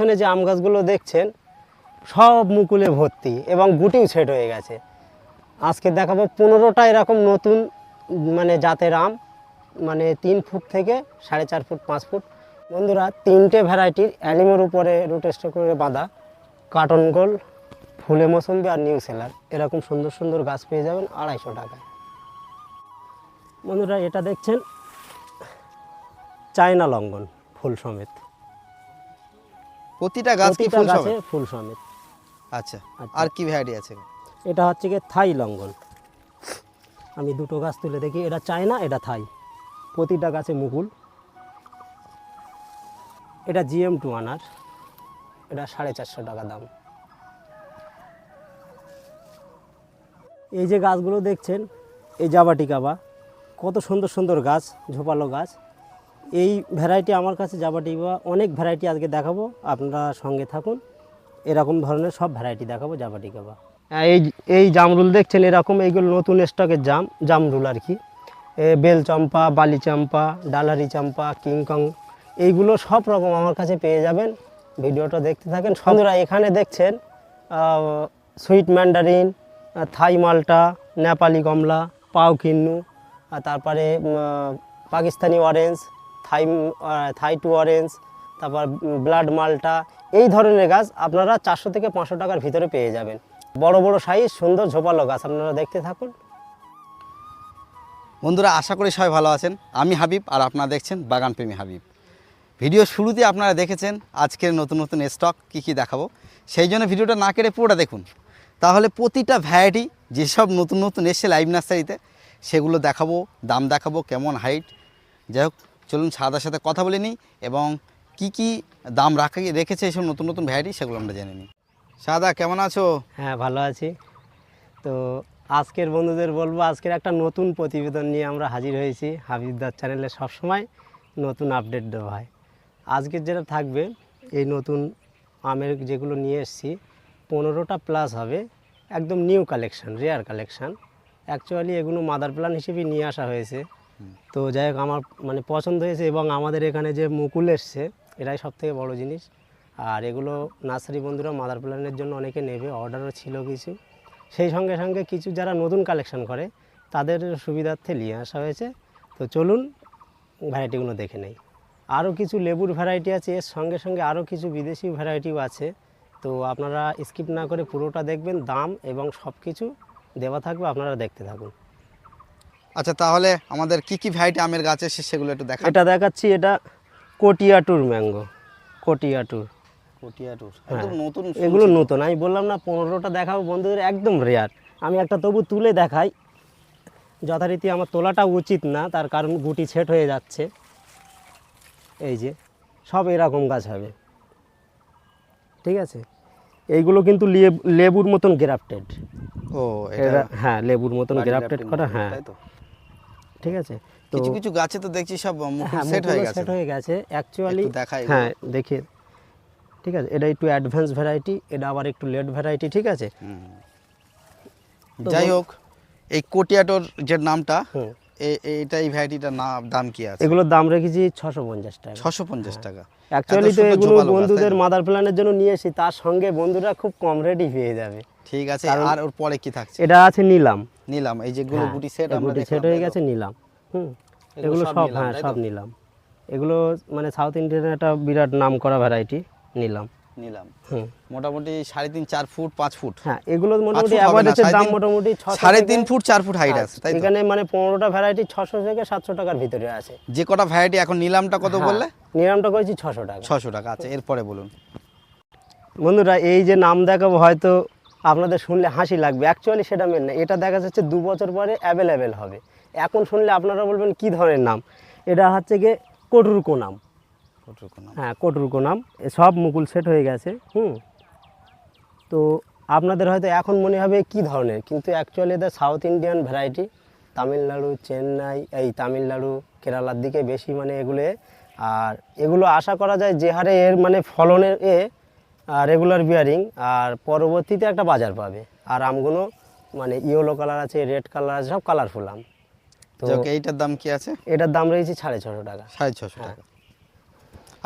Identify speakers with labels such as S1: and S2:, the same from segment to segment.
S1: এখানে যে আম গাছগুলো দেখছেন, সব মুকুলে ভর্তি এবং গুটিও সেট হয়ে গেছে। আজকে দেখাবো পনেরোটা এরকম নতুন মানে জাতের আম মানে তিন ফুট থেকে সাড়ে চার ফুট, পাঁচ ফুট। বন্ধুরা, তিনটে ভ্যারাইটির অ্যালিমের উপরে রুটেস্ট করে বাঁধা কাটন গোল ফুলে মৌসুম্বি আর নিউ সেলার এরকম সুন্দর সুন্দর গাছ পেয়ে যাবেন আড়াইশো টাকায়। বন্ধুরা, এটা দেখছেন চায়না লঙ্ঘন ফুল সমেত।
S2: প্রতিটা গাছ কি ফুল
S1: গাছে
S2: সমেত?
S1: ফুল সমেত
S2: আচ্ছা
S1: আচ্ছা।
S2: আর কি ভ্যারাইটি আছে?
S1: এটা হচ্ছে গিয়ে থাই লঙ্ঘন আমি দুটো গাছ তুলে দেখি এটা চায়না এটা থাই। প্রতিটা গাছে মুকুল। এটা জিএম টু আনার এটা সাড়ে চারশো টাকা দাম। এই যে গাছগুলো দেখছেন এই জাবাটিকাবা কত সুন্দর সুন্দর গাছ ঝোপালো গাছ। এই ভ্যারাইটি আমার কাছে জাবাটিকা অনেক ভ্যারাইটি আজকে দেখাবো। আপনারা সঙ্গে থাকুন। এরকম ধরনের সব ভ্যারাইটি দেখাবো জাবাটিকাবা এই এই জামরুল দেখছেন, এরকম এইগুলো নতুন স্টকের জাম, জামরুল আর কি। বেল চম্পা, বালি চম্পা, ডালারি চম্পা কিংকং এইগুলো সব রকম আমার কাছে পেয়ে যাবেন। ভিডিওটা দেখতে থাকেন। বন্ধুরা, এখানে দেখছেন সুইট ম্যান্ডারিন থাই মালটা নেপালি কমলা পাও কিন্নু তারপরে Pakistani orange Thai Thai two orange, তারপর ব্লাড মালটা, এই ধরনের গাছ আপনারা চারশো থেকে পাঁচশো টাকার ভিতরে পেয়ে যাবেন। বড় বড় সাইজ, সুন্দর ঝোপালো গাছ, আপনারা দেখতে থাকুন।
S2: বন্ধুরা, আশা করি সবাই ভালো আছেন। আমি হাবিব, আর আপনারা দেখছেন বাগান প্রেমী হাবিব। ভিডিও শুরুতে আপনারা দেখেছেন আজকের নতুন নতুন স্টক কি কি দেখাবো। সেই জন্য ভিডিওটা না কেটে পুরোটা দেখুন। তাহলে প্রতিটা ভ্যারাইটি যেসব নতুন নতুন এসছে লাইভ নার্সারিতে সেগুলো দেখাবো, দাম দেখাবো, কেমন হাইট যাই হোক চলুন সাদার সাথে কথা বলে নিই এবং কি কি দাম রাখা রেখেছে এইসব নতুন নতুন ভ্যারাইটি সেগুলো আমরা জেনে নিই। সাদা, কেমন আছো?
S1: হ্যাঁ ভালো আছি। তো আজকের বন্ধুদের বলব, আজকের একটা নতুন প্রতিবেদন নিয়ে আমরা হাজির হয়েছি হাবিবদার চ্যানেলে সবসময় নতুন আপডেট দেওয়া হয়। আজকের যেটা থাকবে, এই নতুন আমের যেগুলো নিয়ে এসেছি, পনেরোটা প্লাস হবে, একদম new collection rare collection actually এগুলো মাদার প্ল্যান হিসেবেই নিয়ে আসা হয়েছে। তো যাই হোক, আমার মানে পছন্দ হয়েছে এবং আমাদের এখানে যে মুকুল এসছে এটাই সব থেকে বড়ো জিনিস। আর এগুলো নার্সারি বন্ধুরা মাদার প্ল্যানের জন্য অনেকে নেবে, অর্ডারও ছিল কিছু। সেই সঙ্গে সঙ্গে কিছু যারা নতুন কালেকশন করে, তাদের সুবিধার্থে নিয়ে আসা হয়েছে। তো চলুন ভ্যারাইটিগুলো দেখে নেই। আরও কিছু লেবুর ভ্যারাইটি আছে, এর সঙ্গে সঙ্গে আরও কিছু বিদেশি ভ্যারাইটিও আছে। তো আপনারা স্কিপ না করে পুরোটা দেখবেন, দাম এবং সব কিছু দেওয়া থাকবে, আপনারা দেখতে থাকুন।
S2: আচ্ছা তাহলে আমাদের কি কি ভ্যারাইটি আমের গাছ এসে সেগুলো একটু দেখা
S1: এটা দেখাচ্ছি এটা কোটিয়াটুর ম্যাঙ্গো কোটিয়াটুর।
S2: কটিয়াটুর
S1: হ্যাঁ।
S2: একদম নতুন
S1: এগুলো নতুন আমি বললাম না পনেরোটা দেখাবো বন্ধুদের একদম রেয়ার আমি একটা তবু তুলে দেখাই যথারীতি আমার তোলাটা উচিত না তার কারণ গুটি সেট হয়ে যাচ্ছে। এই যে সব এরকম গাছ হবে। ঠিক আছে? এইগুলো কিন্তু লেবুর মতন গ্রাফটেড
S2: ও এটা
S1: হ্যাঁ লেবুর মতন গ্রাফটেড করা
S2: করা,
S1: হ্যাঁ।
S2: তাই তো?
S1: ঠিক আছে? তো
S2: কিছু কিছু গাছে তো দেখছি সব
S1: হ্যাঁ
S2: সেট হয়ে গেছে।
S1: সেট হয়ে গেছে। অ্যাকচুয়ালি হ্যাঁ দেখি। ঠিক আছে এটা একটু অ্যাডভান্স ভ্যারাইটি এটা আবার একটু লেট ভ্যারাইটি ঠিক আছে?
S2: যাই হোক এই কোটিয়াটোর যে নামটা
S1: হুম।
S2: এ- এইটা এই ভ্যারাইটিটার নাম দাম কি আছে?
S1: এগুলোর দাম রেখেছি ছশো পঞ্চাশ টাকা।
S2: ছশো পঞ্চাশ টাকা।
S1: অ্যাকচুয়ালি তো এগুলো বন্ধুদের মাদার প্ল্যানের জন্য নিয়ে এসেছি তার সঙ্গে বন্ধুরা খুব কম রেটই পেয়ে যাবে।
S2: ঠিক আছে আর ওর পরে কি থাকছে?
S1: এটা আছে নিলাম।
S2: নিলাম এই যেগুলো
S1: হ্যাঁ,
S2: গুটি সেট আমরা
S1: গুটি সেট হয়ে গেছে নিলাম। হুম
S2: এগুলো সব
S1: হ্যাঁ সব নিলাম। এগুলো মানে সাউথ ইন্ডিয়ান একটা বিরাট নাম করা ভ্যারাইটি নিলাম।
S2: নিলাম।
S1: হুম।
S2: মোটামুটি সাড়ে তিন চার ফুট পাঁচ ফুট।
S1: হ্যাঁ এগুলো মোটামুটি অ্যাভারেজের দাম মোটামুটি
S2: সাড়ে তিন ফুট চার ফুট হাইট
S1: হ্যাঁ,
S2: আছে তাই
S1: এখানে মানে পনেরোটা ভ্যারাইটি ছশো থেকে সাতশো টাকার ভিতরে আছে।
S2: যে কটা ভ্যারাইটি এখন নিলামটা কত
S1: হ্যাঁ,
S2: বললে?
S1: নিলামটা করেছি ছশো টাকা।
S2: ছশো টাকা আচ্ছা এরপরে বলুন।
S1: বন্ধুরা এই যে নাম দেখাবো হয়তো আপনাদের শুনলে হাসি লাগবে। অ্যাকচুয়ালি সেটা মেন না। এটা দেখা যাচ্ছে দু বছর পরে অ্যাভেলেবেল হবে। এখন শুনলে আপনারা বলবেন কি ধরনের নাম? এটা হচ্ছে গিয়ে কটুরকো নাম। হ্যাঁ কটুরকো নাম। সব মুকুল সেট হয়ে গেছে হুম। তো আপনাদের হয়তো এখন মনে হবে কি ধরনের? কিন্তু অ্যাকচুয়ালি এটা south Indian variety Tamil Nadu Chennai এই তামিলনাড়ু কেরালার দিকে বেশি মানে এগুলো আর এগুলো আশা করা যায় যে হারে এর মানে ফলনের এ রেগুলার বিয়ারিং আর পরবর্তীতে একটা বাজার পাবে। আর আমগুলো মানে ইয়েলো কালার আছে রেড কালার আছে সব কালারফুল আম। তো
S2: এইটার দাম কি আছে?
S1: এটার দাম রয়েছে সাড়ে ছশো টাকা।
S2: সাড়ে ছশো টাকা।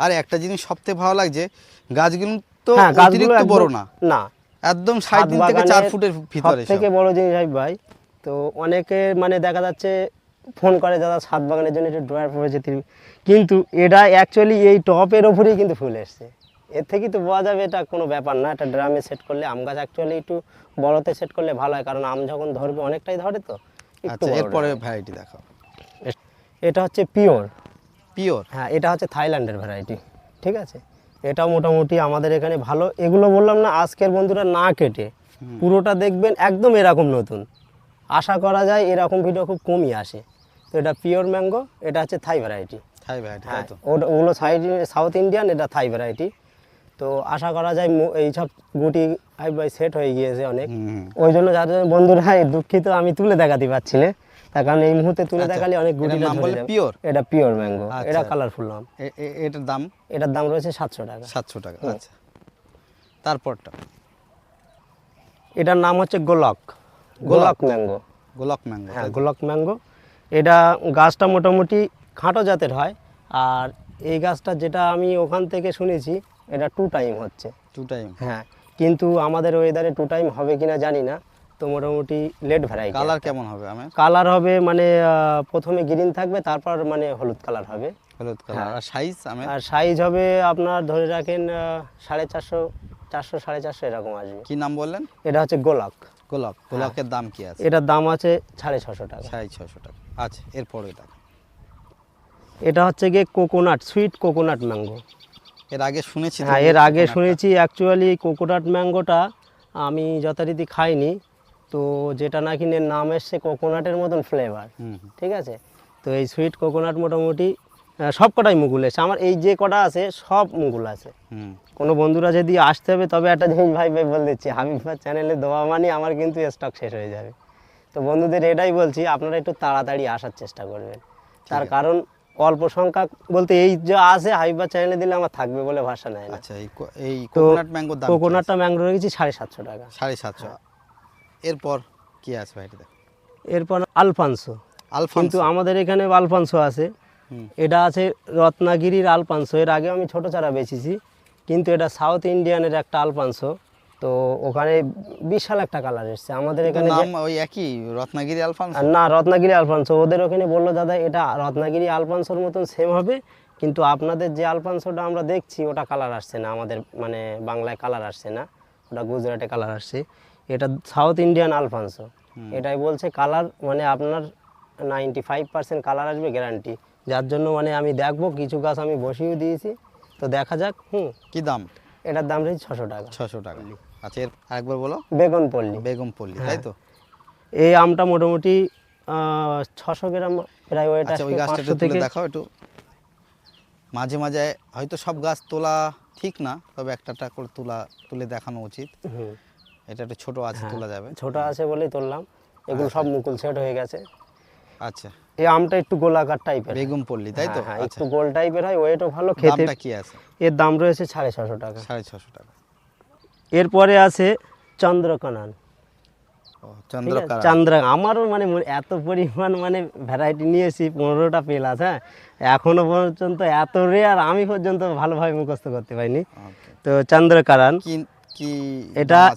S2: আর একটা জিনিস সবথেকে ভালো লাগছে গাছগুলো তো
S1: হ্যাঁ গাছগুলো
S2: অতিরিক্ত বড় না।
S1: না।
S2: একদম সাড়ে তিন থেকে চার ফুটের ভিতরে
S1: থেকে বড় জিনিস ভাই ভাই তো অনেকে মানে দেখা যাচ্ছে ফোন করে দাদা ছাদ বাগানের জন্য একটু ড্রয়ার পড়েছে কিন্তু এটা অ্যাকচুয়ালি এই টপের ওপরেই কিন্তু ফুল এসছে। এর থেকেই তো বোঝা যাবে এটা কোনো ব্যাপার না। এটা ড্রামে সেট করলে আম গাছ অ্যাকচুয়ালি একটু বড়তে সেট করলে ভালো হয় কারণ আম যখন ধরবে অনেকটাই ধরে তো একটু
S2: আচ্ছা এরপরে ভ্যারাইটি দেখাও।
S1: এটা হচ্ছে পিওর।
S2: পিওর?
S1: হ্যাঁ এটা হচ্ছে থাইল্যান্ডের ভ্যারাইটি ঠিক আছে? এটাও মোটামুটি আমাদের এখানে ভালো। এগুলো বললাম না আজকের বন্ধুরা না কেটে পুরোটা দেখবেন একদম এরকম নতুন। আশা করা যায় এরকম ভিডিও খুব কমই আসে। তো এটা পিওর ম্যাঙ্গো এটা হচ্ছে থাই ভ্যারাইটি
S2: থাই ভ্যারাইটি
S1: হ্যাঁ ওগুলো সাউথ ইন্ডিয়ান এটা থাই ভ্যারাইটি তো আশা করা যায় এইসব গুটি বাই সেট হয়ে গিয়েছে অনেক। ওই জন্য যাদের বন্ধুরা এই দুঃখিত আমি তুলে দেখাতে পারছি না তার কারণ এই মুহূর্তে তুলে
S2: আচ্ছা,
S1: দেখালে অনেক গুটি
S2: নাম pure?
S1: এটা পিওর ম্যাঙ্গো
S2: আচ্ছা।
S1: এটা কালারফুল
S2: এ- এ- এটার দাম?
S1: এটার দাম রয়েছে সাতশো টাকা।
S2: সাতশো টাকা আচ্ছা। তারপরটা?
S1: এটার নাম হচ্ছে গোলক। গোলক ম্যাঙ্গো।
S2: গোলাপ ম্যাঙ্গো
S1: হ্যাঁ গোলক ম্যাঙ্গো। এটা গাছটা মোটামুটি খাটো জাতের হয়। আর এই গাছটা যেটা আমি ওখান থেকে শুনেছি এটা টু টাইম হচ্ছে।
S2: টু টাইম
S1: হ্যাঁ কিন্তু আমাদের ওয়েদারে টু টাইম হবে কিনা জানি না তো মোটামুটি লেট ভ্যারাইটি
S2: কালার কেমন হবে আমের?
S1: কালার হবে মানে প্রথমে গ্রিন থাকবে তারপর মানে হলুদ কালার হবে।
S2: হলুদ কালার
S1: হ্যাঁ।
S2: আর সাইজ আমের?
S1: আর সাইজ হবে আপনার ধরে রাখেন সাড়ে চারশো চারশো সাড়ে চারশো এরকম আসবে।
S2: কি নাম বললেন?
S1: এটা হচ্ছে গোলাক।
S2: গোলাপ
S1: হ্যাঁ।
S2: গোলাপের দাম কি আছে?
S1: এটার দাম আছে সাড়ে ছশো টাকা।
S2: সাড়ে ছশো টাকা। আচ্ছা এরপরে এটা
S1: এটা হচ্ছে গিয়ে কোকোনাট সুইট কোকোনাট ম্যাঙ্গো
S2: এর আগে শুনেছি
S1: হ্যাঁ এর আগে শুনেছি অ্যাকচুয়ালি কোকোনাট ম্যাঙ্গোটা আমি যথারীতি খাইনি। তো যেটা নাকি এর নাম এসছে কোকোনাটের মতন ফ্লেভার। ঠিক আছে? তো এই সুইট কোকোনাট মোটামুটি সব কটাই মুকুল এসছে। আমার এই যে কটা আছে সব মুকুল আছে। কোনো বন্ধুরা যদি আসতে হবে তবে একটা জিনিস ভাই ভাই বলে দিচ্ছি হাবিবা চ্যানেলে দেওয়া মানে আমার কিন্তু স্টক শেষ হয়ে যাবে। তো বন্ধুদের এটাই বলছি আপনারা একটু তাড়াতাড়ি আসার চেষ্টা করবেন। তার কারণ অল্প সংখ্যা বলতে এই যে আছে হাবিবা চ্যানেলে দিলে আমার থাকবে বলে ভাষা নেয় না।
S2: আচ্ছা এই এই কোকোনাট ম্যাঙ্গোর দাম
S1: কোকোনাটটা ম্যাঙ্গো রেখেছি সাড়ে সাতশো টাকা।
S2: সাড়ে সাতশো। এরপর কি আছে ভাই এটা?
S1: এরপর আলফানসো।
S2: আলফান্স?
S1: কিন্তু আমাদের এখানে আলফানসো আছে। এটা আছে রত্নাগিরির আলফানসো। এর আগে আমি ছোট চারা বেচেছি কিন্তু এটা সাউথ ইন্ডিয়ানের একটা আলফানসো। তো ওখানে বিশাল একটা কালার এসছে। আমাদের এখানে
S2: ওই একই রত্নাগিরি আলফান্স?
S1: না রত্নাগিরি আলফানসো। ওদের ওখানে বলল দাদা এটা রত্নাগিরি আলফানসোর মতন সেম হবে কিন্তু আপনাদের যে আলফানসোটা আমরা দেখছি ওটা কালার আসছে না। আমাদের মানে বাংলায় কালার আসছে না। ওটা গুজরাটে কালার আসছে। এটা সাউথ ইন্ডিয়ান আলফানসো। এটাই বলছে কালার মানে আপনার নাইনটি ফাইভ পার্সেন্ট কালার আসবে গ্যারান্টি যার জন্য মানে আমি দেখব কিছু গাছ আমি বসিয়েও দিয়েছি। তো দেখা যাক হুম।
S2: কি দাম?
S1: এটার দাম রয়েছে ছশো টাকা।
S2: ছশো টাকা। আচ্ছা এর আরেকবার বলো।
S1: বেগুন পল্লী।
S2: বেগম পল্লী তাই তো?
S1: এই আমটা মোটামুটি ছশো গ্রাম প্রায় ওয়েট
S2: আচ্ছা ওই গাছটা তুলে দেখাও একটু। মাঝে মাঝে হয়তো সব গাছ তোলা ঠিক না তবে একটা একটা করে তোলা তুলে দেখানো উচিত। এটা একটু ছোট আছে
S1: হ্যাঁ।
S2: তোলা যাবে।
S1: ছোট আছে বলেই তুললাম। এগুলো সব মুকুল সেট হয়ে গেছে।
S2: আচ্ছা।
S1: এই আমটা একটু গোলাকার টাইপের
S2: বেগম পল্লী তাই তো?
S1: হ্যাঁ,
S2: আচ্ছা।
S1: একটু গোল টাইপের হয় ওয়েটও ভালো খেতে
S2: দামটা কি আছে?
S1: এর দাম রয়েছে সাড়ে ছশো টাকা।
S2: সাড়ে ছশো টাকা।
S1: এরপরে আছে?
S2: চন্দ্রকার
S1: চন্দ্র আমারও মানে এত পরিমাণ মানে ভ্যারাইটি নিয়েছি পনেরোটা পেলাস হ্যাঁ? এখনও পর্যন্ত এত রেয়ার আমি পর্যন্ত ভালোভাবে মুখস্থ করতে পারিনি। তো চন্দ্রকারান
S2: কি
S1: এটা-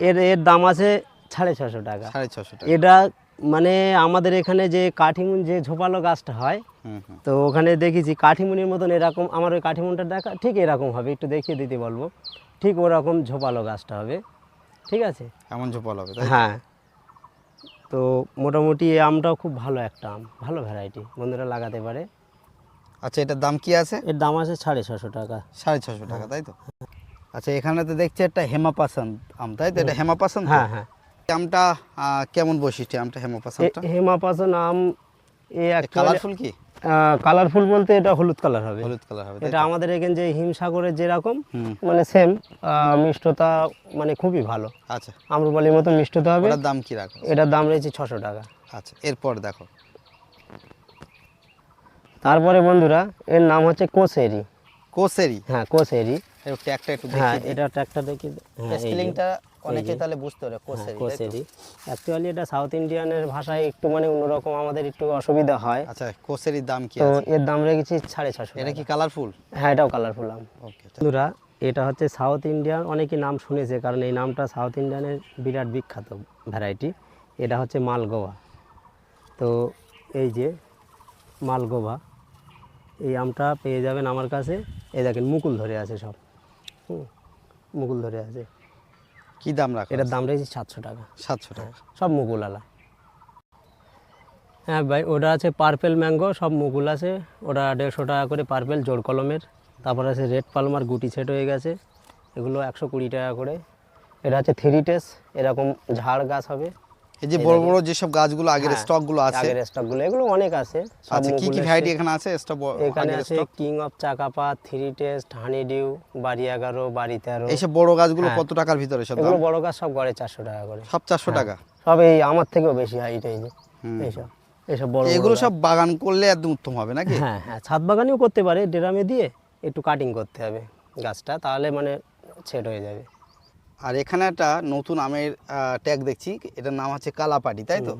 S1: এর এর দাম আছে সাড়ে ছশো টাকা।
S2: সাড়ে ছশো টাকা।
S1: এটা মানে আমাদের এখানে যে কাঠিমুন যে ঝোপালো গাছটা হয় তো ওখানে দেখেছি কাঠিমুনির মতন এরকম আমার ওই কাঠিমুনটা দেখা ঠিক এরকম হবে একটু দেখিয়ে দিতে বলব। ঠিক ওরকম ঝোপালো গাছটা হবে। ঠিক আছে?
S2: এমন ঝোপালো হবে
S1: হ্যাঁ। তো মোটামুটি এই আমটাও খুব ভালো একটা আম ভালো ভ্যারাইটি বন্ধুরা লাগাতে পারে।
S2: আচ্ছা এটার দাম কি আছে?
S1: এর দাম আছে সাড়ে ছশো টাকা।
S2: সাড়ে ছশো টাকা তাই তো? আচ্ছা এখানে তো দেখছি একটা হেমাপাসান আম তাই তো? এটা হেমাপাসান
S1: হ্যাঁ হ্যাঁ।
S2: আমটা কেমন বৈশিষ্ট্য আমটা হেমাপাসানটা?
S1: হেমাপাসন আম এ
S2: কালারফুল কি?
S1: কালারফুল বলতে এটা হলুদ কালার হবে।
S2: হলুদ কালার হবে
S1: এটা আমাদের এখানে যে হিমসাগরের যেরকম মানে সেম মিষ্টতা মানে খুবই ভালো।
S2: আচ্ছা।
S1: আম্রপালির মতো মিষ্টতা হবে।
S2: ওটার দাম কি রাখো?
S1: এটার দাম রয়েছে ছশো টাকা।
S2: আচ্ছা এরপর দেখো।
S1: তারপরে বন্ধুরা এর নাম হচ্ছে কোসেরি।
S2: কোসেরি?
S1: হ্যাঁ কোসেরি।
S2: ট্যাগটা একটু
S1: হ্যাঁ
S2: দেখি
S1: এটা ট্র্যাকটা দেখি হ্যাঁ।
S2: স্পেলিংটা অনেকে তাহলে বুঝতে পারে কোসেরি
S1: কোসেরি অ্যাকচুয়ালি এটা সাউথ ইন্ডিয়ানের ভাষায় একটু মানে অন্যরকম আমাদের একটু অসুবিধা হয়।
S2: আচ্ছা কোসেরির দাম কি
S1: তো এর দাম রেখেছি সাড়ে ছশো
S2: এটা কি কালারফুল
S1: হ্যাঁ এটাও কালারফুল আম।
S2: ওকে
S1: বন্ধুরা এটা হচ্ছে সাউথ ইন্ডিয়ান অনেকে নাম শুনেছে কারণ এই নামটা সাউথ ইন্ডিয়ানের বিরাট বিখ্যাত ভ্যারাইটি এটা হচ্ছে মালগোয়া। তো এই যে মালগোভা এই আমটা পেয়ে যাবেন আমার কাছে। এই দেখেন মুকুল ধরে আছে সব। হুম, মুকুল ধরে আছে।
S2: কি দাম রাখা
S1: এটার দাম রেখেছি সাতশো টাকা।
S2: সাতশো টাকা।
S1: সব মুকুল আলা। হ্যাঁ ভাই ওটা আছে পার্পেল ম্যাঙ্গো সব মুকুল আছে। ওটা দেড়শো টাকা করে পার্পেল জোর কলমের। তারপর আছে রেড পালমার গুটি সেট হয়ে গেছে। এগুলো একশো কুড়ি টাকা করে। এটা আছে থ্রি টেস এরকম ঝাড় গাছ হবে।
S2: এই যে বড় বড় যেসব গাছগুলো আগের
S1: হ্যাঁ,
S2: স্টকগুলো আছে।
S1: আগের স্টকগুলো এগুলো অনেক আছে
S2: আচ্ছা কি কি ভ্যারাইটি এখানে আছে? স্টক
S1: এখানে আছে কিং অফ চাকাপা থ্রি টেস্ট হানি ডিউ বাড়ি এগারো বাড়ি তেরো
S2: এইসব বড় গাছগুলো
S1: হ্যাঁ।
S2: কত টাকার ভিতরে সব
S1: এগুলো বড় গাছ সব গড়ে চারশো টাকা করে।
S2: সব চারশো টাকা?
S1: সব এই আমার থেকেও বেশি হাইট এই যে। এইসব বড় বড়
S2: এগুলো সব বাগান করলে একদম উত্তম হবে নাকি?
S1: হ্যাঁ হ্যাঁ ছাদ বাগানেও করতে পারে ড্রামে দিয়ে একটু কাটিং করতে হবে গাছটা তাহলে মানে সেট হয়ে যাবে।
S2: আর এখানে একটা নতুন আমের ট্যাগ দেখছি এটার নাম হচ্ছে কালাপাটি তাই তো?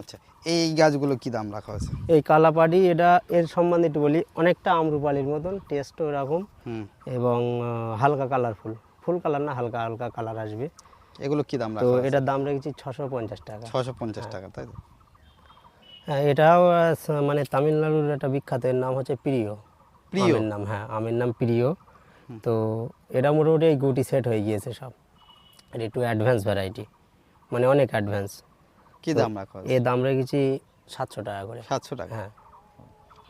S2: আচ্ছা এই গাছগুলো কি দাম রাখা হয়েছে?
S1: এই কালাপাটি এটা এর সম্বন্ধে একটু বলি অনেকটা আমরুপালির মতন টেস্টও এরকম। এবং হালকা কালারফুল ফুল কালার না হালকা হালকা কালার আসবে।
S2: এগুলো কি দাম
S1: তো
S2: রাখা
S1: এটার দাম রেখেছি ছশো পঞ্চাশ টাকা।
S2: ছশো পঞ্চাশ টাকা তাই তো?
S1: হ্যাঁ এটাও মানে তামিলনাড়ুর একটা বিখ্যাত এর নাম হচ্ছে প্রিয়।
S2: প্রিয়?
S1: নাম হ্যাঁ আমের নাম প্রিয়। তো এটা মোটামুটি এই গুটি সেট হয়ে গিয়েছে সব। এটা একটু অ্যাডভান্স ভ্যারাইটি মানে অনেক অ্যাডভান্স
S2: কি দাম রাখা
S1: এর দাম রেখেছি সাতশো টাকা করে।
S2: সাতশো টাকা।
S1: হ্যাঁ।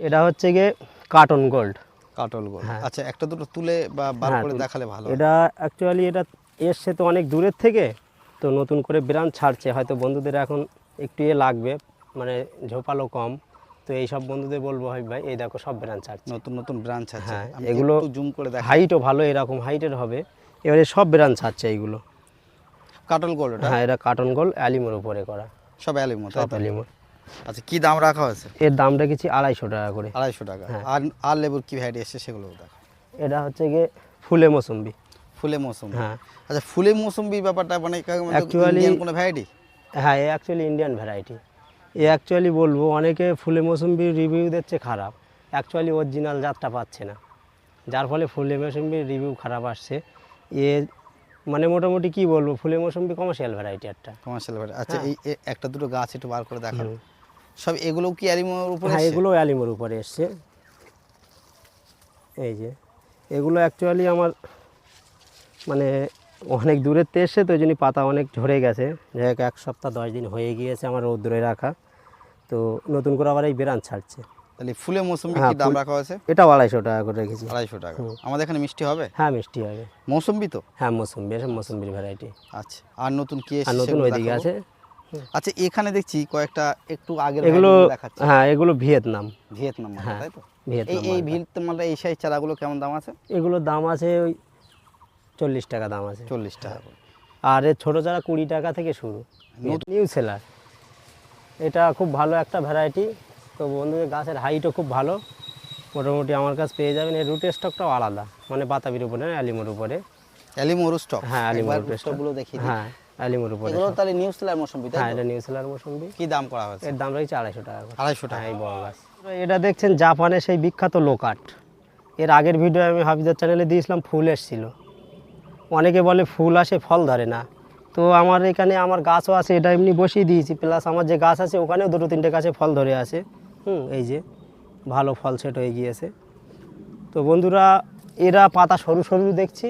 S1: এটা হচ্ছে গিয়ে কার্টন গোল্ড
S2: কাটল গোল
S1: হ্যাঁ।
S2: আচ্ছা একটা দুটো তুলে বা বার
S1: হ্যাঁ,
S2: করে দেখালে ভালো
S1: এটা অ্যাকচুয়ালি এটা এসছে তো অনেক দূরের থেকে তো নতুন করে ব্রাঞ্চ ছাড়ছে। হয়তো বন্ধুদের এখন একটু ইয়ে লাগবে মানে ঝোপালো কম। তো এই সব বন্ধুদের বলব হয় ভাই এই দেখো সব ব্রাঞ্চ ছাড়ছে
S2: নতুন নতুন ব্রাঞ্চ আছে।
S1: হ্যাঁ, এগুলো
S2: জুম করে দেখ
S1: হাইটও ভালো এরকম হাইটের হবে। এবারে সব ব্রাঞ্চ ছাড়ছে এইগুলো।
S2: কাটল গোল
S1: হ্যাঁ এটা কার্টন গোল্ড অ্যালিমোর উপরে করা।
S2: সব অ্যালিমো তাই
S1: সব অ্যালিমোর
S2: আচ্ছা কি দাম রাখা হয়েছে?
S1: এর দাম রেখেছি আড়াইশো টাকা করে।
S2: আড়াইশো টাকা।
S1: হ্যাঁ।
S2: আর আর লেবুর কি ভ্যারাইটি এসছে সেগুলো দেখো।
S1: এটা হচ্ছে গিয়ে ফুলে মৌসুম্বি।
S2: ফুলে মৌসুমি
S1: হ্যাঁ।
S2: আচ্ছা ফুলে মৌসুমি ব্যাপারটা মানে
S1: Actually-
S2: ইন্ডিয়ান কোনো ভ্যারাইটি
S1: হ্যাঁ অ্যাকচুয়ালি ইন্ডিয়ান ভ্যারাইটি এ অ্যাকচুয়ালি বলব অনেকে ফুলে মৌসুম্বির রিভিউ দিচ্ছে খারাপ। অ্যাকচুয়ালি অরিজিনাল জাতটা পাচ্ছে না। যার ফলে ফুলে মৌসুম্বির রিভিউ খারাপ আসছে। এ মানে মোটামুটি কি বলব ফুলে মৌসুম্বি কমার্শিয়াল ভ্যারাইটি একটা।
S2: কমার্শিয়াল ভ্যারাইটি আচ্ছা
S1: হ্যাঁ।
S2: এই একটা দুটো গাছ একটু বার করে দেখান সব এগুলো কি অ্যালিমোর উপরে
S1: হ্যাঁ? এগুলো অ্যালিমোর উপরে এসছে। এই যে এগুলো অ্যাকচুয়ালি আমার মানে অনেক দূরের থেকে এসছে তো ওই জন্য পাতা অনেক ঝরে গেছে। যাই হোক এক সপ্তাহ দশ দিন হয়ে গিয়েছে আমার রৌদ্রে রাখা। তো নতুন করে আবার এই বেরান ছাড়ছে।
S2: তাহলে ফুলে মৌসুমি
S1: হ্যাঁ,
S2: কি দাম রাখা হয়েছে?
S1: এটাও আড়াইশো টাকা করে রেখেছি।
S2: আড়াইশো টাকা। আমাদের এখানে মিষ্টি হবে?
S1: হ্যাঁ মিষ্টি হবে।
S2: মৌসুম্বি তো?
S1: হ্যাঁ মৌসুম্বি এসব মৌসুম্বির ভ্যারাইটি
S2: আচ্ছা আর নতুন কি
S1: আর নতুন ওইদিকে আছে।
S2: আচ্ছা এখানে দেখছি কয়েকটা একটু আগের
S1: এগুলো হ্যাঁ এগুলো ভিয়েতনাম।
S2: ভিয়েতনাম
S1: হ্যাঁ,
S2: তাই তো? এই
S1: ভিয়েতনাম
S2: এই
S1: মালটা।
S2: ভিয়েতনামটা এই সাইজ চারাগুলো কেমন দাম আছে?
S1: এগুলোর দাম আছে ওই চল্লিশ টাকা দাম আছে।
S2: চল্লিশ টাকা
S1: আর এর ছোটো চারা কুড়ি টাকা থেকে শুরু নিউ সেলার এটা খুব ভালো একটা ভ্যারাইটি তো বন্ধুদের গাছের হাইটও খুব ভালো। মোটামুটি আমার কাছে পেয়ে যাবেন। এর রুট স্টকটাও আলাদা। মানে বাতাবির উপরে অ্যালিমোর উপরে।
S2: অ্যালিমোর স্টক
S1: হ্যাঁ অ্যালিমোর
S2: স্টকগুলো দেখি
S1: হ্যাঁ অ্যালিমোর উপরে
S2: এগুলো তাহলে নিউ সেলার মৌসুমি তাই
S1: হ্যাঁ এটা নিউ সেলার মৌসুম্বি।
S2: কি দাম করা হয়েছে?
S1: এর দাম রয়েছে আড়াইশো টাকা
S2: আড়াইশো টাকা।
S1: হ্যাঁ এই বড় গাছ। এটা দেখছেন জাপানের সেই বিখ্যাত লোকাট এর আগের ভিডিও আমি হাফিজার চ্যানেলে দিয়েছিলাম ফুল এসেছিল। অনেকে বলে ফুল আসে ফল ধরে না। তো আমার এখানে আমার গাছও আছে এটা এমনি বসিয়ে দিয়েছি। প্লাস আমার যে গাছ আছে ওখানেও দুটো তিনটে গাছে ফল ধরে আছে। হুম এই যে ভালো ফল সেট হয়ে গিয়েছে। তো বন্ধুরা এরা পাতা সরু সরু দেখছি।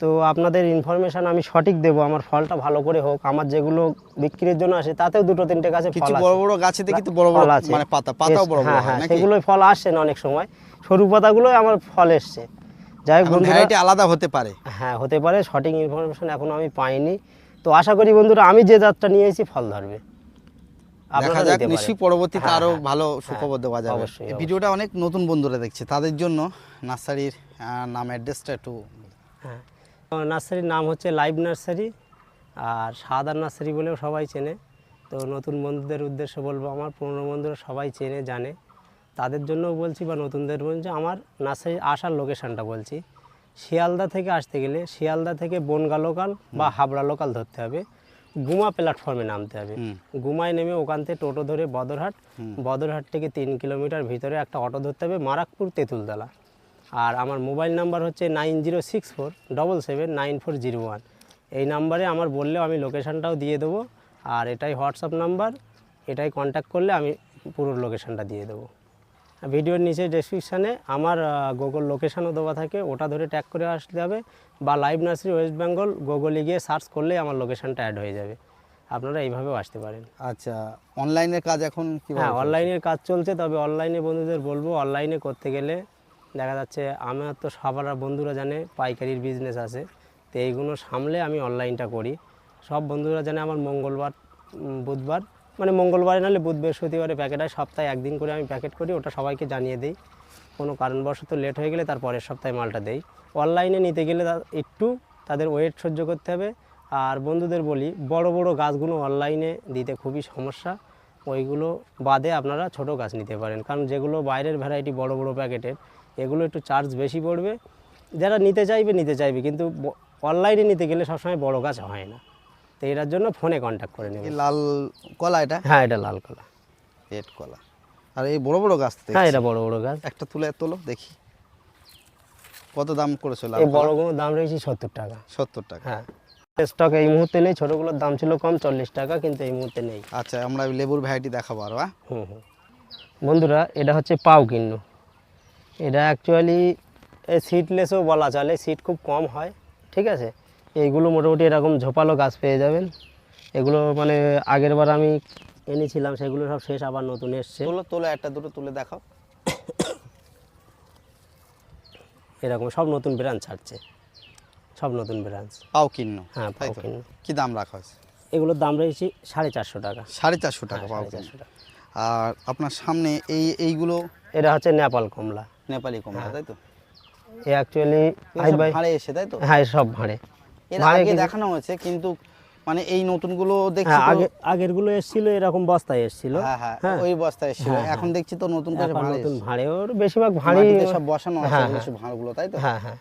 S1: তো আপনাদের ইনফরমেশান আমি সঠিক দেবো আমার ফলটা ভালো করে হোক। আমার যেগুলো বিক্রির জন্য আসে তাতেও দুটো তিনটে গাছে
S2: কিছু বড় বড় গাছে দেখি তো বড় বড়
S1: আছে।
S2: মানে পাতা পাতাও বড় বড়
S1: হ্যাঁ
S2: হ্যাঁ
S1: সেগুলোই ফল আসছে না অনেক সময়। সরু পাতাগুলোই আমার ফল এসছে। যাই হোক
S2: ভ্যারাইটি আলাদা হতে পারে।
S1: হ্যাঁ হতে পারে। সঠিক ইনফরমেশন এখনও আমি পাইনি। তো আশা করি বন্ধুরা আমি যে জাতটা নিয়ে এসেছি ফল ধরবে।
S2: দেখা
S1: আপনারা
S2: যাক। নিশ্চয়ই পরবর্তীতে
S1: হ্যাঁ,
S2: আরও
S1: হ্যাঁ,
S2: ভালো
S1: হ্যাঁ,
S2: সুখবর দেওয়া যাবে। ভিডিওটা অনেক নতুন বন্ধুরা দেখছে। তাদের জন্য নার্সারির নাম অ্যাড্রেসটা একটু
S1: হ্যাঁ। নার্সারির নাম হচ্ছে লাইভ নার্সারি আর সাদা নার্সারি বলেও সবাই চেনে। তো নতুন বন্ধুদের উদ্দেশ্য বলব আমার পুরনো বন্ধুরা সবাই চেনে জানে। তাদের জন্যও বলছি বা নতুনদের বলছি আমার নার্সারি আসার লোকেশানটা বলছি। শিয়ালদা থেকে আসতে গেলে শিয়ালদা থেকে বনগা লোকাল বা হাবড়া লোকাল ধরতে হবে। গুমা প্ল্যাটফর্মে নামতে হবে। গুমায় নেমে ওখান থেকে টোটো ধরে বদরহাট বদরহাট থেকে তিন কিলোমিটার ভিতরে একটা অটো ধরতে হবে মারাকপুর তেঁতুলতলা। আর আমার মোবাইল নাম্বার হচ্ছে nine zero six four double seven nine four zero one. এই নাম্বারে আমার বললেও আমি লোকেশানটাও দিয়ে দেবো। আর এটাই হোয়াটসঅ্যাপ নাম্বার এটাই কন্ট্যাক্ট করলে আমি পুরো লোকেশানটা দিয়ে দেবো। ভিডিওর নিচে ডেসক্রিপশানে আমার গুগল লোকেশানও দেওয়া থাকে ওটা ধরে ট্যাগ করে আসতে হবে বা লাইভ নার্সারি ওয়েস্ট বেঙ্গল গুগলে গিয়ে সার্চ করলেই আমার লোকেশানটা অ্যাড হয়ে যাবে। আপনারা এইভাবেও আসতে পারেন।
S2: আচ্ছা অনলাইনের কাজ এখন
S1: হ্যাঁ অনলাইনের কাজ চলছে তবে অনলাইনে বন্ধুদের বলব অনলাইনে করতে গেলে দেখা যাচ্ছে আমার তো সবার বন্ধুরা জানে পাইকারির বিজনেস আছে তো এইগুলো সামলে আমি অনলাইনটা করি। সব বন্ধুরা জানে আমার মঙ্গলবার বুধবার মানে মঙ্গলবারে নাহলে বুধ বৃহস্পতিবারে প্যাকেট হয়। সপ্তাহে একদিন করে আমি প্যাকেট করি, ওটা সবাইকে জানিয়ে দিই। কোনো কারণবশত লেট হয়ে গেলে তার পরের সপ্তাহে মালটা দেই। অনলাইনে নিতে গেলে একটু তাদের ওয়েট সহ্য করতে হবে। আর বন্ধুদের বলি, বড় বড় গাছগুলো অনলাইনে দিতে খুবই সমস্যা। ওইগুলো বাদে আপনারা ছোট গাছ নিতে পারেন। কারণ যেগুলো বাইরের ভ্যারাইটি বড় বড় প্যাকেটের এগুলো একটু চার্জ বেশি পড়বে। যারা নিতে চাইবে নিতে চাইবে। কিন্তু অনলাইনে নিতে গেলে সবসময় বড় গাছ হয় না। তো এটার জন্য ফোনে কন্ট্যাক্ট করে নেবে।
S2: লাল কলা এটা?
S1: হ্যাঁ এটা লাল কলা।
S2: রেড কলা। আর এই বড় বড় গাছ
S1: হ্যাঁ এটা বড় বড় গাছ।
S2: একটা তুলে তোলো দেখি। কত দাম করেছ লাল
S1: এই বড়গুলোর দাম রয়েছে সত্তর টাকা।
S2: সত্তর টাকা।
S1: হ্যাঁ। স্টক এই মুহূর্তে নেই ছোটোগুলোর দাম ছিল কম চল্লিশ টাকা কিন্তু এই মুহূর্তে নেই।
S2: আচ্ছা আমরা লেবুর ভ্যারাইটি দেখাবো আরও হ্যাঁ
S1: হুম হুম। বন্ধুরা এটা হচ্ছে পাও কিন্নু। এটা অ্যাকচুয়ালি সিটলেসও বলা চলে সিট খুব কম হয় ঠিক আছে? এইগুলো মোটামুটি এরকম ঝোপালো গাছ পেয়ে যাবেন। এগুলো মানে আগের বার আমি এনেছিলাম সেগুলো সব শেষ আবার নতুন এসছে।
S2: তোলো তোলো একটা দুটো তুলে দেখাও।
S1: এরকম সব নতুন ব্রাঞ্চ ছাড়ছে। সব নতুন ব্রাঞ্চ।
S2: পাও কিন্ন।
S1: হ্যাঁ পাও কিন্নু।
S2: কি দাম রাখা হয়েছে?
S1: এগুলোর দাম রয়েছে সাড়ে চারশো টাকা।
S2: সাড়ে চারশো টাকা
S1: হ্যাঁ,
S2: পাও
S1: চারশো টাকা।
S2: আর আপনার সামনে এই এইগুলো?
S1: এটা হচ্ছে নেপাল কমলা।
S2: নেপালি কমলা তাই তো?
S1: এ অ্যাকচুয়ালি
S2: ভাঁড়ে এসে তাই তো?
S1: হ্যাঁ সব ভাঁড়ে।
S2: এর আগে দেখানো হয়েছে কিন্তু মানে এই দেখছি
S1: হ্যাঁ
S2: তো
S1: আগে আগেরগুলো এসেছিল এরকম বস্তায় এসেছিল।
S2: হ্যাঁ হ্যাঁ
S1: হ্যাঁ।
S2: ওই বস্তায় এসেছিল।
S1: হ্যাঁ,
S2: এখন দেখছি তো নতুন করে ভাঁড়ে
S1: নতুন। ভাঁড়ে ওর বেশিরভাগ ভাঁড়ি
S2: সব বসানো আছে এগুলো। সব ভাঁড়গুলো তাই তো?
S1: হ্যাঁ হ্যাঁ।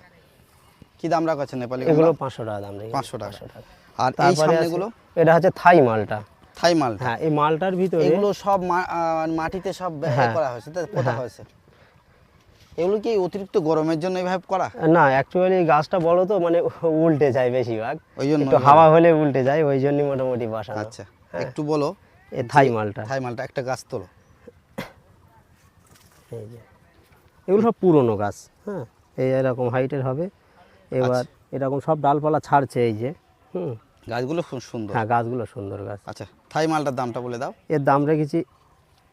S2: কি দাম রাখা আছে নেপালি
S1: এগুলো
S2: কমলা?
S1: পাঁচশো টাকা দাম রেখেছি,
S2: 500 টাকা। আর এই সামনেগুলো
S1: এটা হচ্ছে থাই মালটা।
S2: থাই মাল।
S1: হ্যাঁ এই মালটার ভিতরে
S2: এগুলো সব মাটিতে সব। করা হয়েছে পোতা হয়েছে। এগুলো কি অতিরিক্ত গরমের জন্য এইভাবে করা?
S1: না অ্যাকচুয়ালি গাছটা বড় তো মানে উল্টে যায় বেশিরভাগ।
S2: ওই জন্য
S1: একটু হাওয়া হলে উল্টে যায় ওই জন্যই মোটামুটি বসানো।
S2: আচ্ছা একটু বলো।
S1: এই থাই মালটা।
S2: থাই মালটা একটা গাছ তোলো।
S1: এই যে। এগুলো সব পুরনো গাছ হ্যাঁ। এই এরকম হাইটের হবে। এবার
S2: আচ্ছা।
S1: এরকম সব ডালপালা ছাড়ছে এই যে হুম।
S2: গাছগুলো খুব সুন্দর।
S1: হ্যাঁ গাছগুলো সুন্দর গাছ।
S2: আচ্ছা থাই মালটার দামটা বলে দাও।
S1: এর দাম রেখেছি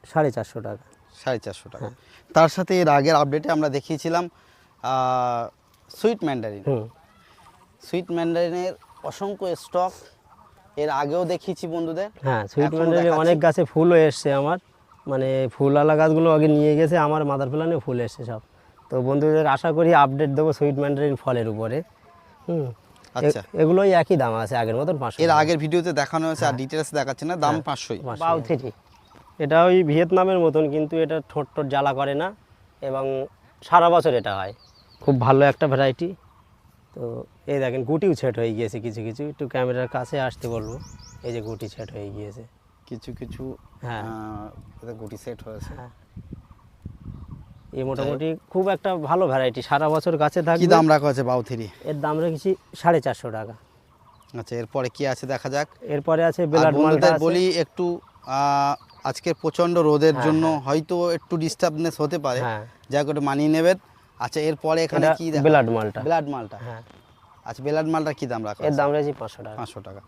S1: সাড়ে চারশো টাকা।
S2: সাড়ে চারশো টাকা।
S1: হ্যাঁ।
S2: তার সাথে এর আগের আপডেটে আমরা দেখিয়েছিলাম সুইট ম্যান্ডারিন
S1: হুম।
S2: সুইট ম্যান্ডারিনের অসংখ্য স্টক এর আগেও দেখিয়েছি বন্ধুদের।
S1: হ্যাঁ সুইট
S2: এখনও
S1: ম্যান্ডারে
S2: দেখাচ্ছি।
S1: অনেক গাছে ফুলও এসছে আমার। মানে ফুলওয়ালা গাছগুলো আগে নিয়ে গেছে আমার মাদার প্ল্যানে ফুল এসছে সব। তো বন্ধুদের আশা করি আপডেট দেবো সুইট ম্যান্ডারিন ফলের উপরে। হুম।
S2: আচ্ছা।
S1: এগুলোই একই দাম আছে আগের মতন পাঁচশো
S2: এর আগের ভিডিওতে দেখানো হয়েছে আর ডিটেলস দেখাচ্ছে না দাম পাঁচশোই।
S1: বাউ থ্রি এটা ওই ভিয়েতনামের মতন কিন্তু এটা ঠোঁট ঠোঁট জ্বালা করে না এবং সারা বছর এটা হয়। খুব ভালো একটা ভ্যারাইটি তো এই দেখেন গুটিও সেট হয়ে গিয়েছে কিছু কিছু। একটু ক্যামেরার কাছে আসতে বলব এই যে গুটি সেট হয়ে গিয়েছে।
S2: কিছু কিছু
S1: হ্যাঁ।
S2: গুটি সেট হয়েছে।
S1: হ্যাঁ। এই মোটামুটি খুব একটা ভালো ভ্যারাইটি সারা বছর গাছে
S2: কি দাম রাখা হয়েছে বাউ থ্রি
S1: এর দাম রেখেছি সাড়ে চারশো টাকা।
S2: আচ্ছা এরপরে কি আছে দেখা যাক?
S1: এরপরে আছে বেলার মালটা
S2: বলি একটু আহ, আজকের প্রচণ্ড রোদের জন্য হয়তো একটু ডিস্টার্বনেস হতে পারে।
S1: হ্যাঁ।
S2: যা করে মানিয়ে নেবেন। আচ্ছা এরপরে এখানে কি
S1: বেলাড মালটা।
S2: ব্লাড মালটা।
S1: হ্যাঁ।
S2: আচ্ছা ব্লাড মালটা কি দাম রাখা
S1: এর দাম রয়েছে পাঁচশো টাকা।
S2: পাঁচশো টাকা।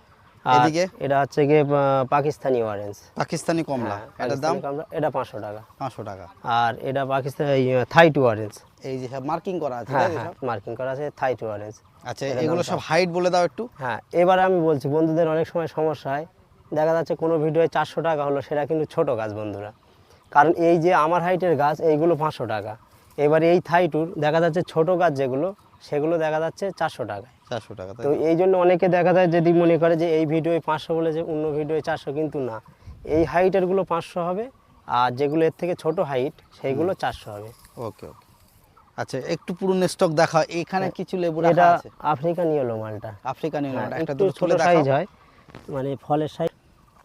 S2: এদিকে?
S1: এটা হচ্ছে গিয়ে পাকিস্তানি অরেঞ্জ
S2: পাকিস্তানি কমলা।
S1: হ্যাঁ,
S2: এটার দাম?
S1: এটা পাঁচশো টাকা।
S2: পাঁচশো টাকা।
S1: আর এটা পাকিস্তানি থাই টু অরেঞ্জ
S2: এই যে সব মার্কিং করা আছে
S1: হ্যাঁ হ্যাঁ? মার্কিং করা আছে থাই টু অরেঞ্জ
S2: আচ্ছা এগুলো সব হাইট বলে দাও একটু।
S1: হ্যাঁ এবার আমি বলছি বন্ধুদের অনেক সময় সমস্যা হয়। দেখা যাচ্ছে কোনো ভিডিওয়ে চারশো টাকা হলো সেটা কিন্তু ছোট গাছ বন্ধুরা। কারণ এই যে আমার হাইটের গাছ এইগুলো পাঁচশো টাকা। এবার এই থাই টুর দেখা যাচ্ছে ছোট গাছ যেগুলো সেগুলো দেখা যাচ্ছে চারশো টাকায়
S2: চারশো টাকা
S1: তো এই জন্য অনেকে দেখা যায় যদি মনে করে যে এই ভিডিওয়ে পাঁচশো বলেছে অন্য ভিডিওয়ে চারশো কিন্তু না। এই হাইটেরগুলো পাঁচশো হবে আর যেগুলো এর থেকে ছোট হাইট সেইগুলো চারশো হবে।
S2: ওকে ওকে। আচ্ছা একটু পুরনো স্টক দেখা এখানে কিছু লেবু
S1: এটা আফ্রিকান ইয়েলো মালটা।
S2: আফ্রিকান
S1: হ্যাঁ,
S2: ইউনিট একটা
S1: একটু ছোট সাইজ হয় মানে ফলের সাইজ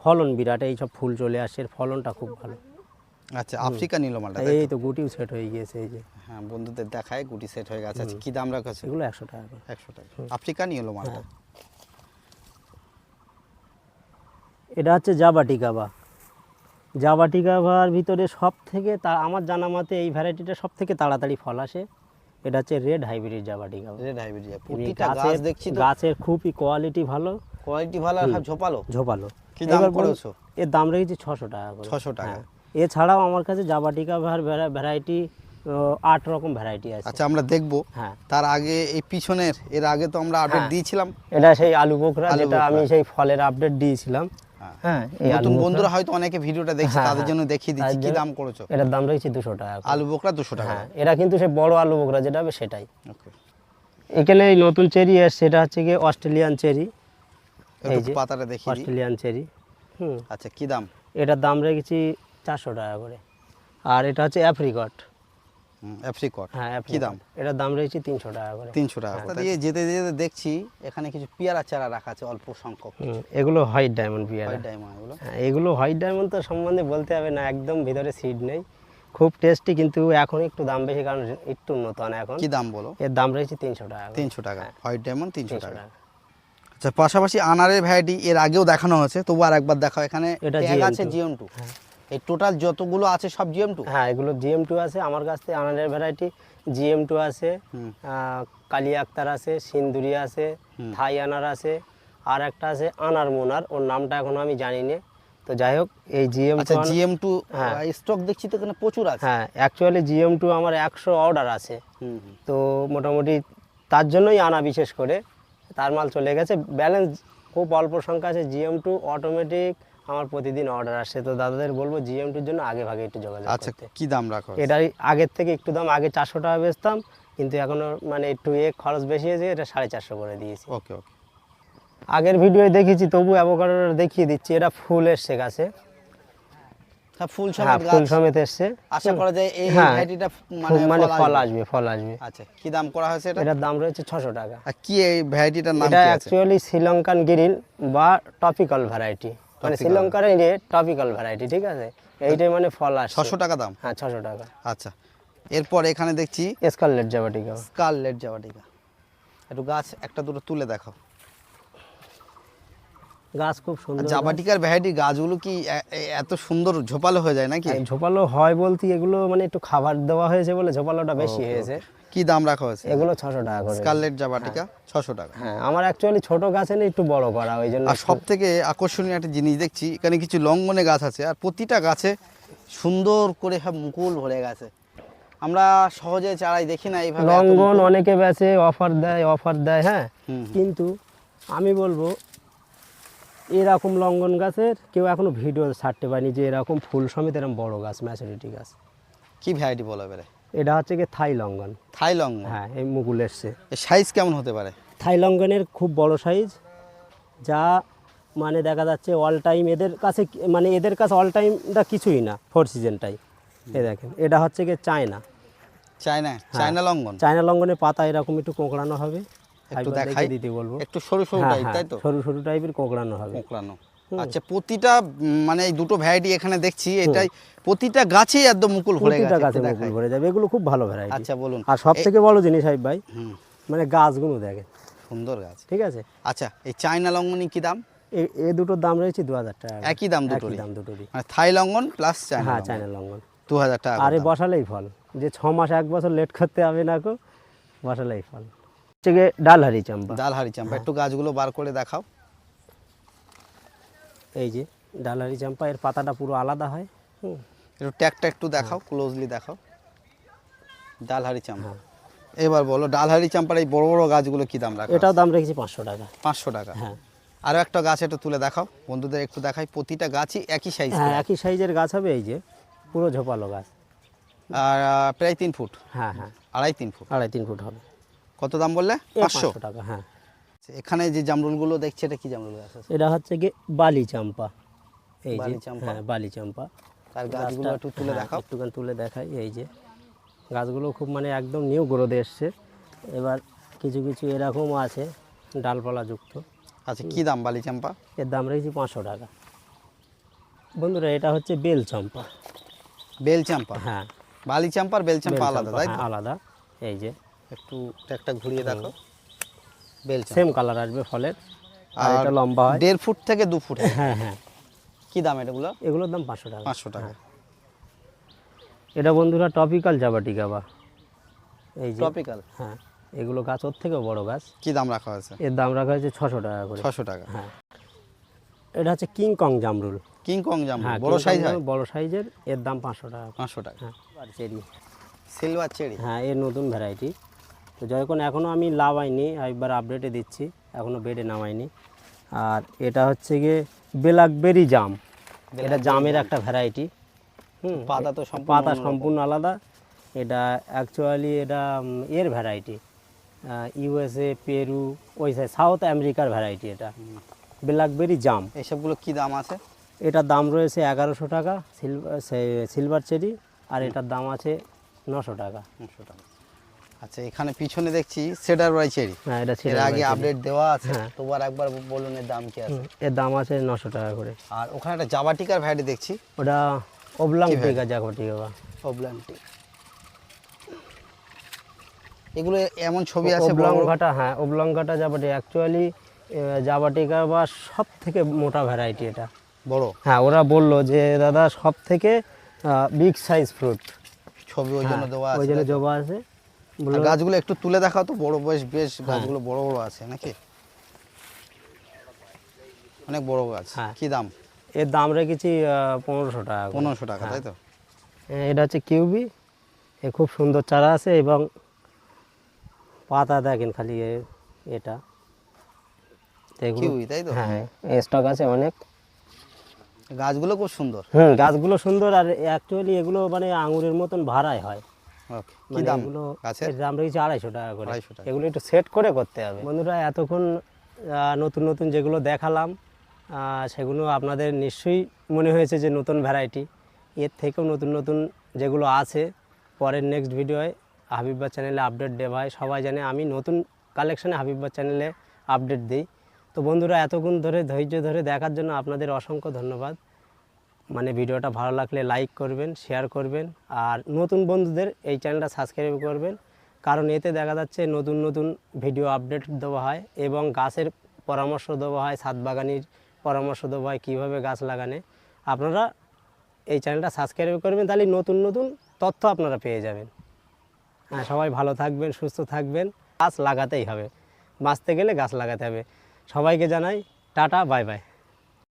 S1: ফলন বিরাট এই সব ফুল চলে আসে এর ফলনটা খুব ভালো।
S2: আচ্ছা আফ্রিকা নিল মালটা
S1: এই তো গুটিও সেট হয়ে গিয়েছে এই যে।
S2: হ্যাঁ বন্ধুদের দেখায় গুটি সেট হয়ে গেছে। আচ্ছা কি দাম রাখছে
S1: এগুলো একশো টাকা
S2: একশো টাকা। আফ্রিকা নিয়ে এলো মালটা?
S1: হ্যাঁ। এটা হচ্ছে জাবাটি কাবা। জাবাটি কাবার ভিতরে সব থেকে তা আমার জানা মতে এই ভ্যারাইটিটা সব থেকে তাড়াতাড়ি ফল আসে। এটা হচ্ছে red hybrid jaboticaba.
S2: Red hybrid প্রতিটা গাছ দেখছি
S1: গাছের খুবই কোয়ালিটি ভালো।
S2: কোয়ালিটি ভালো আর ঝোপালো?
S1: ঝোপালো।
S2: কি দাম করেছ?
S1: এর দাম রেখেছি ছশো টাকা করে।
S2: 600 টাকা।
S1: হ্যাঁ। এছাড়াও আমার কাছে জাবাটিকা ভ্যারাইটি আট রকম ভ্যারাইটি আছে।
S2: আচ্ছা আমরা দেখব।
S1: হ্যাঁ।
S2: তার আগে এই পিছনের এর আগে তো আমরা আপডেট
S1: হ্যাঁ।
S2: দিয়েছিলাম।
S1: এটা সেই আলু বোকরা যেটা আমি সেই ফলের আপডেট দিয়েছিলাম।
S2: হ্যাঁ।
S1: হ্যাঁ
S2: নতুন বন্ধুরা হয়তো অনেকে ভিডিওটা দেখছে
S1: হ্যাঁ,
S2: তাদের
S1: হ্যাঁ।
S2: জন্য দেখিয়ে দিচ্ছি। কি দাম করেছ?
S1: এটার দাম রয়েছে দুশো টাকা
S2: আলু বোকরা দুশো টাকা
S1: হ্যাঁ এরা কিন্তু সেই বড় আলু বোকরা যেটা হবে সেটাই। এখানে এই নতুন চেরি এসছে এটা হচ্ছে গিয়ে অস্ট্রেলিয়ান চেরি।
S2: পাতাটা দিই।
S1: Australian cherry. হুম।
S2: আচ্ছা কি দাম?
S1: এটার দাম রেখেছি চারশো টাকা করে। আর এটা হচ্ছে অ্যাপ্রিকট।
S2: অ্যাপ্রিকট।
S1: হ্যাঁ
S2: কি দাম?
S1: এটার দাম রয়েছে তিনশো টাকা করে।
S2: তিনশো টাকা দিয়ে যেতে যেতে দেখছি এখানে কিছু পেয়ারা চারা রাখা আছে অল্প সংখ্যক
S1: এগুলো হোয়াইট ডায়মন্ড পিয়ারা।
S2: হোয়াইট ডায়মন্ড এগুলো।
S1: হ্যাঁ এগুলো হোয়াইট ডায়মন্ড তো সম্বন্ধে বলতে হবে না একদম ভিতরে সিড নেই। খুব টেস্টি কিন্তু এখন একটু দাম বেশি কারণ একটু নতুন এখন।
S2: কি দাম বলো?
S1: এর দাম রয়েছে তিনশো টাকা
S2: তিনশো টাকা। হোয়াইট ডায়মন্ড তিনশো টাকা। আচ্ছা পাশাপাশি আনারের ভ্যারাইটি এর আগেও দেখানো হয়েছে তবু আর একবার দেখাও। এখানে
S1: এটা
S2: ট্যাগ
S1: GM2
S2: আছে জিএম টু এই টোটাল যতগুলো আছে সব জিএম টু
S1: হ্যাঁ এগুলো জিএম টু আছে আমার কাছ থেকে আনারের ভ্যারাইটি জিএম টু আছে কালি আক্তার আছে সিন্দুরি আছে থাই আনার আছে আর একটা আছে আনার মোনার ওর নামটা এখনও আমি জানি না তো যাই হোক এই জিএম
S2: আচ্ছা জিএম টু
S1: হ্যাঁ।
S2: স্টক দেখছি তো এখানে প্রচুর আছে।
S1: হ্যাঁ অ্যাকচুয়ালি জিএম টু আমার একশো অর্ডার আছে। তো মোটামুটি তার জন্যই আনা বিশেষ করে। তার মাল চলে গেছে। ব্যালেন্স খুব অল্প সংখ্যা আছে। জিএম টু অটোমেটিক আমার প্রতিদিন অর্ডার আসছে তো দাদাদের বলব জিএম টুর জন্য আগে ভাগে একটু যোগাযোগ
S2: আচ্ছা কি দাম রাখো
S1: এটাই আগের থেকে একটু দাম আগে চারশো টাকা বেচতাম কিন্তু এখনও মানে একটু এ খরচ বেশি হয়েছে এটা সাড়ে চারশো করে দিয়েছি।
S2: ওকে ওকে।
S1: আগের ভিডিওয়ে দেখেছি তবু অ্যাভোকাডোর দেখিয়ে দিচ্ছি। এটা ফুল এসছে গাছে
S2: ফুল
S1: হ্যাঁ
S2: সমেত
S1: ফুল সমেত এসছে।
S2: আশা করা যায় এই
S1: হ্যাঁ,
S2: ভ্যারাইটিটা মানে
S1: মানে
S2: ফল আসবে।
S1: ফল আসবে
S2: আচ্ছা কি দাম করা হয়েছে এটা?
S1: এটার দাম রয়েছে ছশো টাকা।
S2: আর কি এই ভ্যারাইটিটার নাম কি আছে?
S1: অ্যাকচুয়ালি শ্রীলঙ্কান গ্রিন বা টপিক্যাল ভ্যারাইটি। মানে শ্রীলঙ্কার এই টপিক্যাল ভ্যারাইটি ঠিক আছে? এইটাই মানে ফল আসছে।
S2: ছশো টাকা দাম?
S1: হ্যাঁ ছশো টাকা।
S2: আচ্ছা এরপর এখানে দেখছি
S1: স্কারলেট জাবাটিকা।
S2: স্কারলেট জাওয়াটিকা একটু গাছ একটা দুটো তুলে দেখো
S1: গাছ খুব সুন্দর।
S2: জাবাটিকার ভ্যারাইটি গাছগুলো কি এত সুন্দর ঝোপালো হয়ে যায় নাকি?
S1: ঝোপালো হয় বলতে এগুলো মানে একটু খাবার দেওয়া হয়েছে বলে ঝোপালোটা বেশি হয়েছে।
S2: কি দাম রাখা হয়েছে?
S1: এগুলো ছশো টাকা করে।
S2: স্কারলেট জাবাটিকা ছশো টাকা।
S1: হ্যাঁ আমার অ্যাকচুয়ালি ছোট গাছে একটু বড় করা ওই জন্য
S2: আর সব থেকে আকর্ষণীয় একটা জিনিস দেখছি এখানে কিছু লঙ্গনে গাছ আছে আর প্রতিটা গাছে সুন্দর করে সব মুকুল ভরে গেছে। আমরা সহজে চারাই দেখি না এইভাবে মুকুল।
S1: অনেকে বেচে অফার দেয় অফার দেয় হ্যাঁ। কিন্তু আমি বলব এরকম লঙ্ঘন গাছের কেউ এখনও ভিডিও ছাড়তে পারেনি যে এরকম ফুল সমেত এরকম বড় গাছ ম্যাচুরিটি গাছ।
S2: কি ভ্যারাইটি বলো এবারে?
S1: এটা হচ্ছে কি থাই লঙ্ঘন
S2: থাই লঙ্ঘন
S1: হ্যাঁ এই মুকুল এসছে।
S2: সাইজ কেমন হতে পারে?
S1: থাই লঙ্ঘনের খুব বড় সাইজ যা মানে দেখা যাচ্ছে অল টাইম এদের কাছে মানে এদের কাছে অল টাইমটা কিছুই না ফোর সিজনটাই এ দেখেন এটা হচ্ছে কি China.
S2: China China longan
S1: China লঙ্ঘনের পাতা এরকম একটু কোঁকড়ানো হবে।
S2: একটু দেখাই।
S1: দিতে বলব।
S2: একটু সরু সরু
S1: হ্যাঁ,
S2: টাইপ
S1: হ্যাঁ,
S2: তাই তো?
S1: সরু সরু টাইপের কোঁকড়ানো হবে।
S2: কোঁকড়ানো। আচ্ছা প্রতিটা মানে এই দুটো ভ্যারাইটি এখানে দেখছি এটাই প্রতিটা গাছেই একদম মুকুল ভরে গেছে
S1: গাছে মুকুল ভরে যাবে এগুলো খুব ভালো ভ্যারাইটি
S2: আচ্ছা বলুন।
S1: আর সব থেকে বড় জিনিস হাইব ভাই মানে গাছগুলো দেখেন।
S2: সুন্দর গাছ।
S1: ঠিক আছে?
S2: আচ্ছা এই চায়না লঙ্ঘনই কি দাম?
S1: এ- দুটোর দাম রয়েছে দু হাজার টাকা
S2: একই দাম দুটোরই?
S1: দাম দুটোরই।
S2: মানে থাই লঙ্ঘন প্লাস চায়না
S1: হ্যাঁ। চায়না লঙ্ঘন
S2: দু হাজার টাকা
S1: আরে বসালেই ফল। যে ছ মাস এক বছর লেট করতে হবে না কো বসালেই ফল। হচ্ছে গিয়ে ডালহারি চাম্পা।
S2: ডালহারি চাম্পা। একটু গাছগুলো বার করে দেখাও।
S1: এই যে ডালহারি চাম্পা এর পাতাটা পুরো আলাদা হয় হুম।
S2: একটু ট্যাগটা একটু দেখাও ক্লোজলি দেখাও। ডালহারি চাম্পা। এবার বলো ডালহারি চাম্পার এই বড় বড় গাছগুলো কি দাম রাখা
S1: এটাও দাম রেখেছি পাঁচশো টাকা।
S2: পাঁচশো টাকা।
S1: হ্যাঁ।
S2: আরও একটা গাছ একটু তুলে দেখাও। বন্ধুদের একটু দেখাই প্রতিটা গাছই একই সাইজ
S1: হ্যাঁ একই সাইজের গাছ হবে এই যে পুরো ঝোপালো গাছ।
S2: আর প্রায় তিন ফুট।
S1: হ্যাঁ হ্যাঁ।
S2: আড়াই তিন ফুট।
S1: আড়াই তিন ফুট হবে।
S2: কত দাম বললে? পাঁচশো?
S1: টাকা হ্যাঁ।
S2: এখানে যে জামরুলগুলো দেখছে এটা কি জামরুল গাছ আছে?
S1: এটা হচ্ছে কি বালি চাম্পা। এই যে হ্যাঁ বালি চাম্পা।
S2: তার গাছগুলো একটু তুলে
S1: হ্যাঁ,
S2: দেখাও।
S1: একটুখানি তুলে দেখাই এই যে। গাছগুলো খুব মানে একদম নিউ গ্রোথে এসছে। এবার কিছু কিছু এরকম আছে ডালপালা যুক্ত।
S2: আচ্ছা কি দাম বালি চাম্পা?
S1: এর দাম রেখেছি পাঁচশো টাকা। বন্ধুরা এটা হচ্ছে বেল চম্পা।
S2: বেল চাম্পা?
S1: হ্যাঁ।
S2: বালি চাম্পার বেল চাম্পা আলাদা তাই
S1: হ্যাঁ, আলাদা। এই যে
S2: একটু একটা ঘুরিয়ে দেখো। বেল
S1: সেম কালার আসবে ফলের আর এটা লম্বা হয়।
S2: দেড় ফুট থেকে দু ফুট
S1: হ্যাঁ হ্যাঁ।
S2: কি দাম এটাগুলো?
S1: এগুলোর দাম পাঁচশো টাকা।
S2: পাঁচশো টাকা।
S1: এটা বন্ধুরা টপিক্যাল জাবাটি গাবা এই যে
S2: টপিক্যাল?
S1: হ্যাঁ এগুলো গাছ ওর থেকেও বড় গাছ।
S2: কি দাম রাখা হয়েছে?
S1: এর দাম রাখা হয়েছে ছশো টাকা করে।
S2: ছশো টাকা।
S1: হ্যাঁ। এটা হচ্ছে কিং কং জামরুল।
S2: কিং কং জাম
S1: হ্যাঁ
S2: বড় সাইজ হয়?
S1: বড় সাইজের এর দাম পাঁচশো টাকা।
S2: পাঁচশো টাকা।
S1: হ্যাঁ। আর চেরি
S2: সিলভার চেরি
S1: হ্যাঁ এর নতুন ভ্যারাইটি তো যখন এখনও আমি লাভাইনি একবার আপডেটে দিচ্ছি এখনও বেডে নামাইনি। আর এটা হচ্ছে গিয়ে ব্ল্যাকবেরি জাম। এটা জামের একটা ভ্যারাইটি হুম
S2: পাতা তো
S1: পাতা সম্পূর্ণ আলাদা। এটা অ্যাকচুয়ালি এটা এর ভ্যারাইটি ইউএসএ পেরু ওই সাইড সাউথ আমেরিকার ভ্যারাইটি এটা। ব্ল্যাকবেরি জাম।
S2: এইসবগুলো কি দাম আছে?
S1: এটার দাম রয়েছে এগারোশো টাকা সিলভার সিলভার চেরি আর এটার দাম আছে নশো টাকা।
S2: নশো টাকা। আচ্ছা এখানে পিছনে দেখছি সেডার বাই চেরি
S1: হ্যাঁ এটা
S2: এর
S1: ছিল
S2: আগে আপডেট দেওয়া আছে
S1: হ্যাঁ।
S2: তোবার একবার বলুন এর দাম কি আছে?
S1: এর দাম আছে নশো টাকা করে।
S2: আর ওখানে একটা জাবাটিকার ভ্যারাইটি দেখছি।
S1: ওটা ওবলাং
S2: কি
S1: টিকা জাগটি বাবা।
S2: ওবলান্টি এগুলো এমন ছবি আছে বড়
S1: ওবলাং
S2: বড়।
S1: ঘাটা হ্যাঁ ওবলাং ঘাটা জাবাটি অ্যাকচুয়ালি জাবাটিকা বা সব থেকে মোটা ভ্যারাইটি এটা।
S2: বড়?
S1: হ্যাঁ ওরা বলল যে দাদা সব থেকে বিগ সাইজ ফ্রুট
S2: ছবি ওই জন্য দেওয়া
S1: হ্যাঁ, ওই জন্য? জবা আছে।
S2: গাছগুলো একটু তুলে দেখাও তো বড় বেশ বেশ
S1: হ্যাঁ।
S2: গাছগুলো বড় বড় আছে নাকি? অনেক বড় গাছ
S1: হ্যাঁ।
S2: কি দাম?
S1: এর দাম রেখেছি পনেরোশো টাকা
S2: পনেরোশো টাকা তাই তো?
S1: হ্যাঁ, এটা হচ্ছে কিউবি। এ খুব সুন্দর চারা আছে এবং পাতা দেখেন খালি এটা।
S2: কিউই তাই তো?
S1: হ্যাঁ স্টক আছে অনেক।
S2: গাছগুলো খুব সুন্দর।
S1: হুম গাছগুলো সুন্দর আর অ্যাকচুয়ালি এগুলো মানে আঙুরের মতন ভাড়ায় হয়।
S2: কি
S1: মানে
S2: দাম গাছের
S1: দাম রয়েছে আড়াইশো টাকা করে।
S2: 250 টাকা।
S1: এগুলো একটু সেট করে করতে হবে। বন্ধুরা এতক্ষণ নতুন নতুন যেগুলো দেখালাম সেগুলো আপনাদের নিশ্চয়ই মনে হয়েছে যে নতুন ভ্যারাইটি এর থেকেও নতুন নতুন যেগুলো আছে পরের নেক্সট ভিডিওয় হাবিববা চ্যানেলে আপডেট দেওয়া হয়। সবাই জানে আমি নতুন কালেকশানে হাবিববা চ্যানেলে আপডেট দিই। তো বন্ধুরা এতক্ষণ ধরে ধৈর্য ধরে দেখার জন্য আপনাদের অসংখ্য ধন্যবাদ। মানে ভিডিওটা ভালো লাগলে লাইক করবেন শেয়ার করবেন, আর নতুন বন্ধুদের এই চ্যানেলটা সাবস্ক্রাইব করবেন। কারণ এতে দেখা যাচ্ছে নতুন নতুন ভিডিও আপডেট দেওয়া হয় এবং গাছের পরামর্শ দেওয়া হয় ছাদ বাগানির পরামর্শ দেওয়া হয় কীভাবে গাছ লাগানে। আপনারা এই চ্যানেলটা সাবস্ক্রাইব করবেন, তাহলে নতুন নতুন তথ্য আপনারা পেয়ে যাবেন। হ্যাঁ সবাই ভালো থাকবেন, সুস্থ থাকবেন। গাছ লাগাতেই হবে। বাঁচতে গেলে গাছ লাগাতে হবে। সবাইকে জানাই, টাটা বাই বাই